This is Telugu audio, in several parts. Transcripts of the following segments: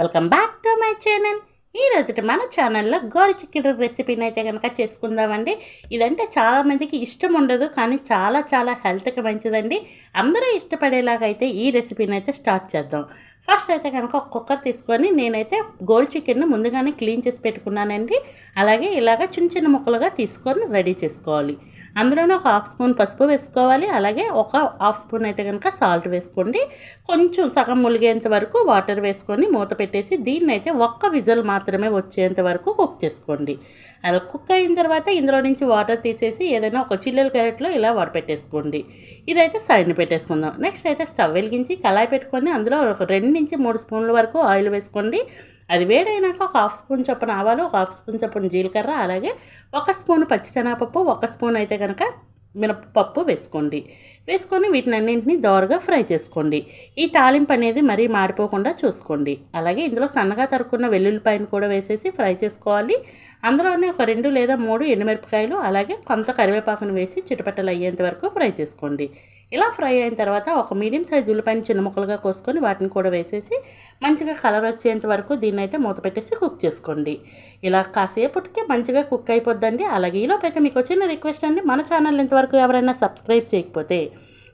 Welcome back to my channel ఈ మన ఛానల్లో గోరు చికెన్ రెసిపీని అయితే కనుక చేసుకుందామండి. ఇదంటే చాలామందికి ఇష్టం ఉండదు కానీ చాలా చాలా హెల్త్కి మంచిదండి. అందరూ ఇష్టపడేలాగా అయితే ఈ రెసిపీని అయితే స్టార్ట్ చేద్దాం. ఫస్ట్ అయితే కనుక ఒక కుక్కర్ తీసుకొని నేనైతే గోల్డ్ చికెన్ను ముందుగానే క్లీన్ చేసి పెట్టుకున్నానండి. అలాగే ఇలాగ చిన్న చిన్న ముక్కలుగా తీసుకొని రెడీ చేసుకోవాలి. అందులోనే ఒక హాఫ్ స్పూన్ పసుపు వేసుకోవాలి. అలాగే ఒక హాఫ్ స్పూన్ అయితే కనుక సాల్ట్ వేసుకోండి. కొంచెం సగం ములిగేంత వరకు వాటర్ వేసుకొని మూత పెట్టేసి దీన్ని అయితే ఒక్క విజల్ మాత్రమే వచ్చేంత వరకు కుక్ చేసుకోండి. అలా కుక్ అయిన తర్వాత ఇందులో నుంచి వాటర్ తీసేసి ఏదైనా ఒక చిల్లెల క్యారెట్లో ఇలా వడపెట్టేసుకోండి ఇదైతే సైడ్ని పెట్టేసుకుందాం. నెక్స్ట్ అయితే స్టవ్ వెలిగించి కళాయి పెట్టుకొని అందులో ఒక రెండు నుంచి మూడు స్పూన్ల వరకు ఆయిల్ వేసుకోండి. అది వేడైనాక ఒక హాఫ్ స్పూన్ చొప్పున ఆవాలు ఒక హాఫ్ స్పూన్ చొప్పున జీలకర్ర అలాగే ఒక స్పూన్ పచ్చిశనగపప్పు ఒక స్పూన్ అయితే కనుక మినపప్పు వేసుకోండి. వేసుకొని వీటిని అన్నింటినీ దోరగా ఫ్రై చేసుకోండి. ఈ తాలింపు అనేది మరీ మాడిపోకుండా చూసుకోండి. అలాగే ఇందులో సన్నగా తరుక్కున్న వెల్లుల్లిపాయను కూడా వేసేసి ఫ్రై చేసుకోవాలి. అందులోనే ఒక రెండు లేదా మూడు ఎండుమిరపకాయలు అలాగే కొంత కరివేపాకును వేసి చిటపట్టలు అయ్యేంత వరకు ఫ్రై చేసుకోండి. ఇలా ఫ్రై అయిన తర్వాత ఒక మీడియం సైజ్ ఉల్లిపాయని చిన్న ముక్కలుగా కోసుకొని వాటిని కూడా వేసేసి మంచిగా కలర్ వచ్చేంత వరకు దీన్ని అయితే మూత పెట్టేసి కుక్ చేసుకోండి. ఇలా కాసేపటికే మంచిగా కుక్ అయిపోద్దండి. అలాగే ఈలోపైతే మీకు వచ్చిన రిక్వెస్ట్ అండి. మన ఛానల్ ఇంతవరకు ఎవరైనా సబ్స్క్రైబ్ చేయకపోతే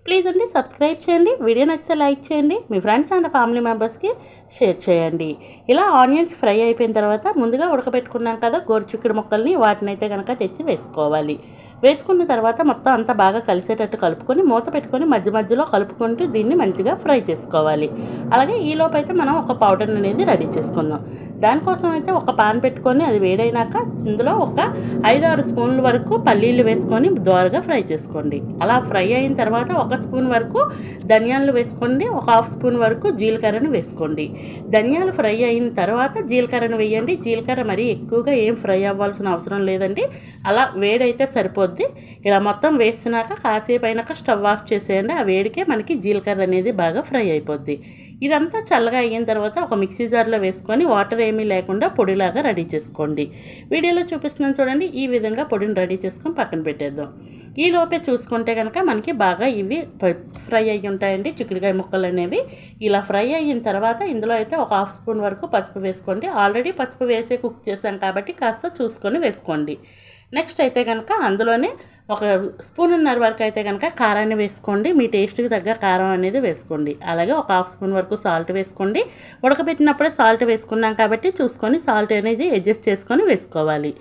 ప్లీజ్ అండి సబ్స్క్రైబ్ చేయండి. వీడియో నచ్చితే లైక్ చేయండి. మీ ఫ్రెండ్స్ అండ్ ఫ్యామిలీ మెంబర్స్కి షేర్ చేయండి. ఇలా ఆనియన్స్ ఫ్రై అయిపోయిన తర్వాత ముందుగా ఉడకబెట్టుకున్నాం కదా గోరుచుక్కుడు ముక్కల్ని వాటిని అయితే కనుక తెచ్చి వేసుకోవాలి. వేసుకున్న తర్వాత మొత్తం అంతా బాగా కలిసేటట్టు కలుపుకొని మూత పెట్టుకొని మధ్య మధ్యలో కలుపుకుంటూ దీన్ని మంచిగా ఫ్రై చేసుకోవాలి. అలాగే ఈలోపు అయితే మనం ఒక పౌడర్ అనేది రెడీ చేసుకుందాం. దానికోసం అయితే ఒక పాన్ పెట్టుకొని అది వేడైనాక ఇందులో ఒక ఐదు ఆరు స్పూన్ల వరకు పల్లీలు వేసుకొని దోరగా ఫ్రై చేసుకోండి. అలా ఫ్రై అయిన తర్వాత ఒక స్పూన్ వరకు ధనియాలు వేసుకోండి ఒక హాఫ్ స్పూన్ వరకు జీలకర్రను వేసుకోండి. ధనియాలు ఫ్రై అయిన తర్వాత జీలకర్రను వేయండి. జీలకర్ర మరీ ఎక్కువగా ఏం ఫ్రై అవ్వాల్సిన అవసరం లేదండి. అలా వేడైతే సరిపోద్ది. ఇలా మొత్తం వేసినాక కాసేపు అయినాక స్టవ్ ఆఫ్ చేసేయండి. ఆ వేడికే మనకి జీలకర్ర అనేది బాగా ఫ్రై అయిపోద్ది. ఇదంతా చల్లగా అయిన తర్వాత ఒక మిక్సీ జార్లో వేసుకొని వాటర్ ఏమీ లేకుండా పొడిలాగా రెడీ చేసుకోండి. వీడియోలో చూపిస్తున్నాను చూడండి. ఈ విధంగా పొడిని రెడీ చేసుకొని పక్కన పెట్టేద్దాం. ఈ లోపే చూసుకుంటే కనుక మనకి బాగా ఇవి ఫ్రై అయ్యి ఉంటాయండి. చిక్కుడుకాయ ముక్కలు అనేవి. ఇలా ఫ్రై అయిన తర్వాత ఇందులో అయితే ఒక హాఫ్ స్పూన్ వరకు పసుపు వేసుకోండి. ఆల్రెడీ పసుపు వేసే కుక్ చేశాం కాబట్టి కాస్త చూసుకొని వేసుకోండి. నెక్స్ట్ అయితే కనుక అందులోనే ఒక స్పూన్నర వరకు అయితే కనుక కారాన్ని వేసుకోండి. మీ టేస్ట్కి తగ్గ కారం అనేది వేసుకోండి. అలాగే ఒక హాఫ్ స్పూన్ వరకు సాల్ట్ వేసుకోండి. ఉడకబెట్టినప్పుడే సాల్ట్ వేసుకున్నాం కాబట్టి చూసుకొని సాల్ట్ అనేది అడ్జస్ట్ చేసుకొని వేసుకోవాలి.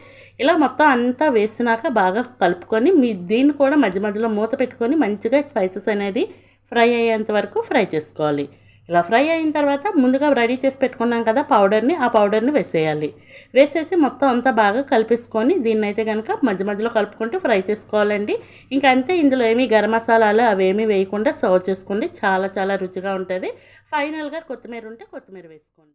ఇలా మొత్తం అంతా వేసినాక బాగా కలుపుకొని మీ దీన్ని కూడా మధ్య మధ్యలో మూత పెట్టుకొని మంచిగా స్పైసెస్ అనేది ఫ్రై అయ్యేంత వరకు ఫ్రై చేసుకోవాలి. ఇలా ఫ్రై అయిన తర్వాత ముందుగా రెడీ చేసి పెట్టుకున్నాం కదా పౌడర్ని ఆ పౌడర్ని వేసేయాలి. వేసేసి మొత్తం అంతా బాగా కలిపేసుకొని దీన్ని అయితే కనుక మధ్య మధ్యలో కలుపుకుంటూ ఫ్రై చేసుకోవాలండి. ఇంకా అంతే ఇందులో ఏమీ గరం మసాలాలు అవేమీ వేయకుండా సర్వ్ చేసుకోండి. చాలా చాలా రుచిగా ఉంటుంది. ఫైనల్గా కొత్తిమీర ఉంటే కొత్తిమీర వేసుకోండి.